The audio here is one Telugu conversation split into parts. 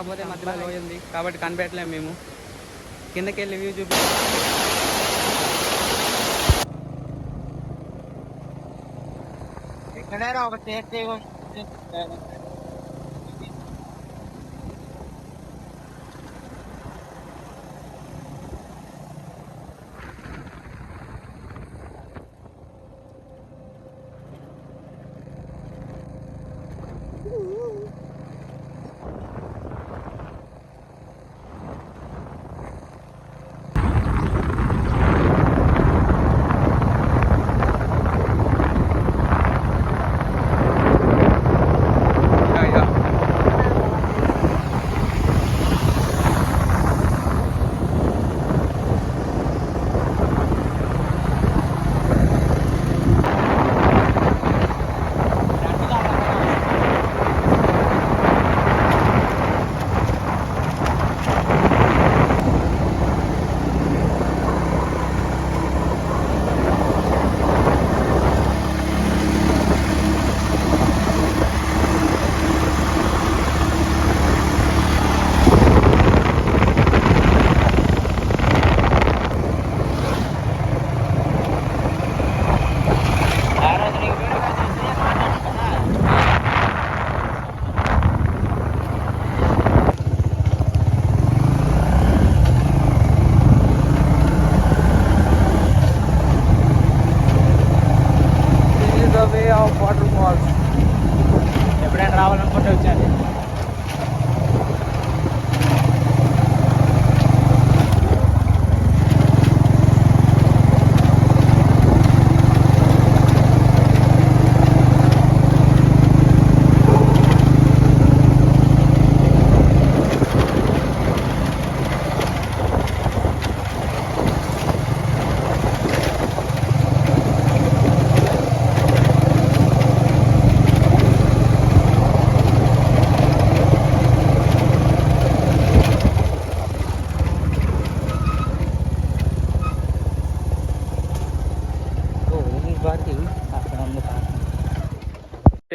కాకపోతే మధ్యలో లోయ ఉంది కాబట్టి కనిపెట్టలేము మేము. కిందకి వెళ్ళి వ్యూ చూపి ఎక్కడైనా ఒక సేఫ్టీ ఇక,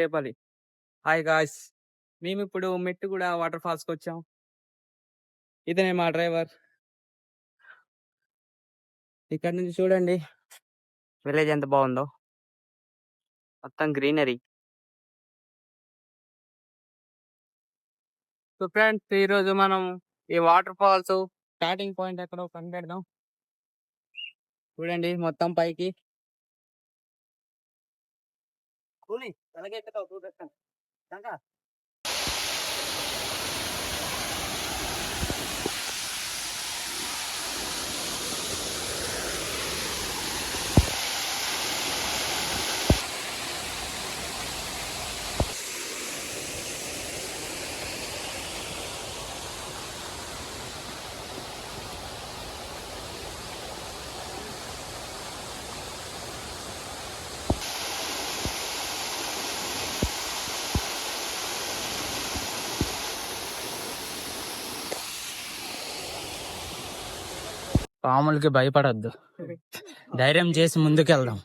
టేపల్లి హాయ్ గాయ్స్. మేము ఇప్పుడు మెట్టు కూడా వాటర్ ఫాల్స్కి వచ్చాం. ఇతనే మా డ్రైవర్. ఇక్కడ నుంచి చూడండి. విలేజ్ ఎంత బాగుందో. మొత్తం గ్రీనరీ. సో ఫ్రెండ్స్ ఈరోజు మనం ఈ వాటర్ ఫాల్స్ స్టార్టింగ్ పాయింట్ ఎక్కడో కనిపెడదాం. చూడండి మొత్తం పైకి. కూలి అలాగే ఎక్కుతావు చూపిస్తాను ఇంకా పాములకి భయపడద్దు. ధైర్యం చేసి ముందుకెళ్దాం.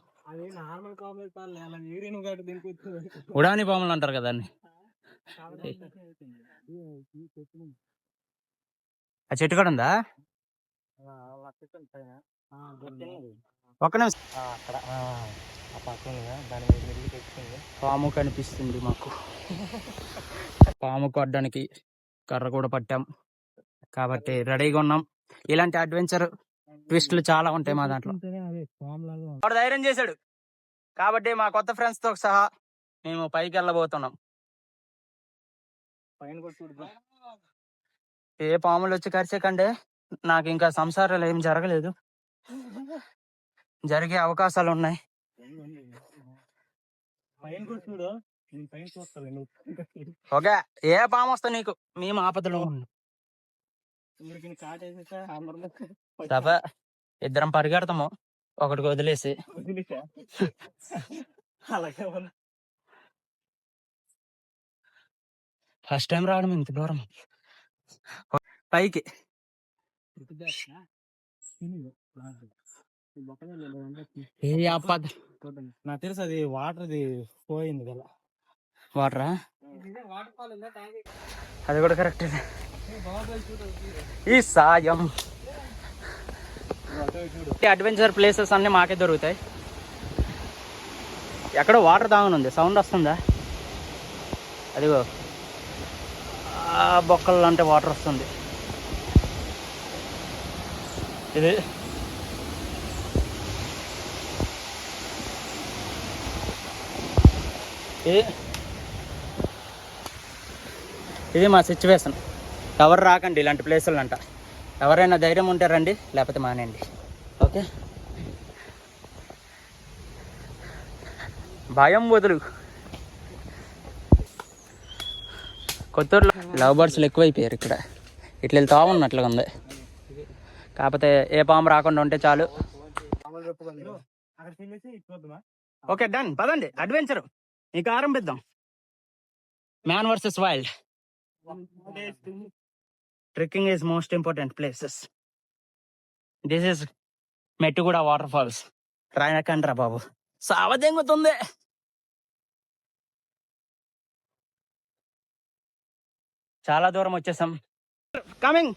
ఉడాని పాములు అంటారు కదా ఆ చెట్టు కూడా ఉందా? ఒక్క నిమిషం. అక్కడ ఆ పక్కన దాని మీద తెచ్చుకుంది. పాము కనిపిస్తుంది మాకు. పాము కొట్టడానికి కర్ర కూడా పట్టాం. కాబట్టి రెడీగా ఉన్నాం. ఇలాంటి అడ్వెంచర్ ట్విస్టులు చాలా ఉంటాయి మా దాంట్లో. వాడు ధైర్యం చేశాడు. కాబట్టి మా కొత్త ఫ్రెండ్స్తో సహా మేము పైకి వెళ్ళబోతున్నాం. ఏ పాములు వచ్చి కరిచేకండే. నాకు ఇంకా సంసారాలు ఏం జరగలేదు. జరిగే అవకాశాలు ఉన్నాయి. ఓకే ఏ పాము వస్తా నీకు? మేము ఆపదలో ఉన్నాం. తప్ప ఇద్దరం పరిగెడతాము. ఒకటికి వదిలేసి. అలాగే. ఫస్ట్ టైం రావడం ఇంత దూరం. పైకి. నాకు తెలుసు అది వాటర్ అది పోయింది కదా. వాటరా? అది కూడా కరెక్ట్ ఈ సాయం. అడ్వెంచర్ ప్లేసెస్ అన్నీ మాకే దొరుకుతాయి. ఎక్కడో వాటర్ తాగనుంది సౌండ్ వస్తుందా? అదిగో. బొక్కలు అంటే వాటర్ వస్తుంది. ఇది. ఇది. ఇది మా సిచ్యువేషన్ ఎవరు రాకండి ఇలాంటి ప్లేసులు అంట ఎవరైనా ధైర్యం ఉంటే రండి లేకపోతే మానేయండి. ఓకే? భయం వదులు. కొత్తూరులో లవ్ బర్డ్స్లు ఎక్కువైపోయారు ఇక్కడ. ఇట్లా వెళ్తా ఉన్నట్లుగా ఉంది. కాకపోతే ఏ పాము రాకుండా ఉంటే చాలు. Okay done. పదండి. అడ్వెంచర్. నీకు ఆరంభిద్దాం. Man versus wild. Trekking is most important places this is Mettuguda water falls రాయనకండ్రా బాబు సావదెంగుతుంది చాలా దూరం వచ్చేసాం. కమింగ్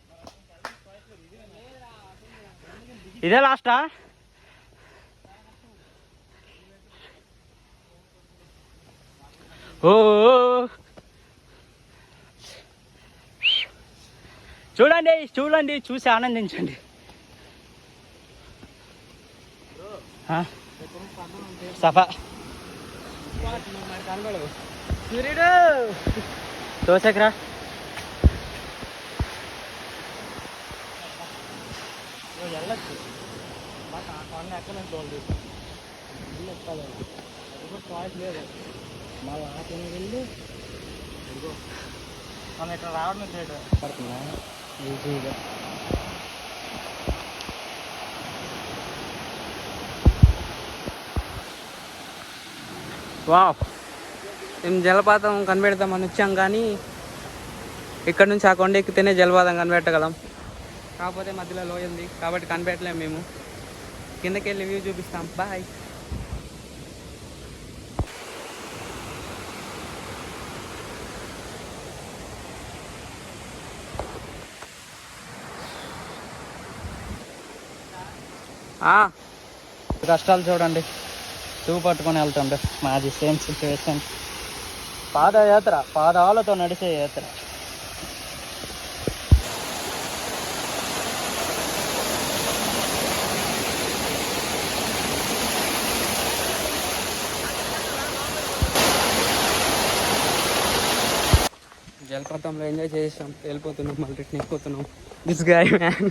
ఇదే లాస్టా ఓ. చూడండి చూడండి చూసి ఆనందించండి. ఆ? సఫా. సూర్యుడు! దోశకురా. వెళ్ళచ్చు. ఎక్కడ చాయిస్ లేదు మళ్ళీ ఆటని వెళ్ళి మనం ఇక్కడ రావడం పడుతుందా ఈజీగా. వావ్. మేము జలపాతం కనిపెడతామని వచ్చాం కానీ ఇక్కడ నుంచి ఆ కొండ ఎక్కితేనే జలపాతం కనిపెట్టగలం. కాకపోతే మధ్యలో లోయ ఉంది కాబట్టి కనిపెట్టలేము మేము. కిందకి వెళ్ళి వ్యూ చూపిస్తాం. బాయ్. కష్టాలు చూడండి. టూ పట్టుకొని వెళ్తుండే మాది సేమ్ సిచ్యువేషన్ పాదయాత్ర పాదాలతో నడిచే యాత్ర. జలపాతంలో ఎంజాయ్ చేసాం వెళ్ళిపోతున్నాం మళ్ళీ రిటర్న్ వెళ్ళిపోతున్నాం దిస్ గాయ్ మ్యాన్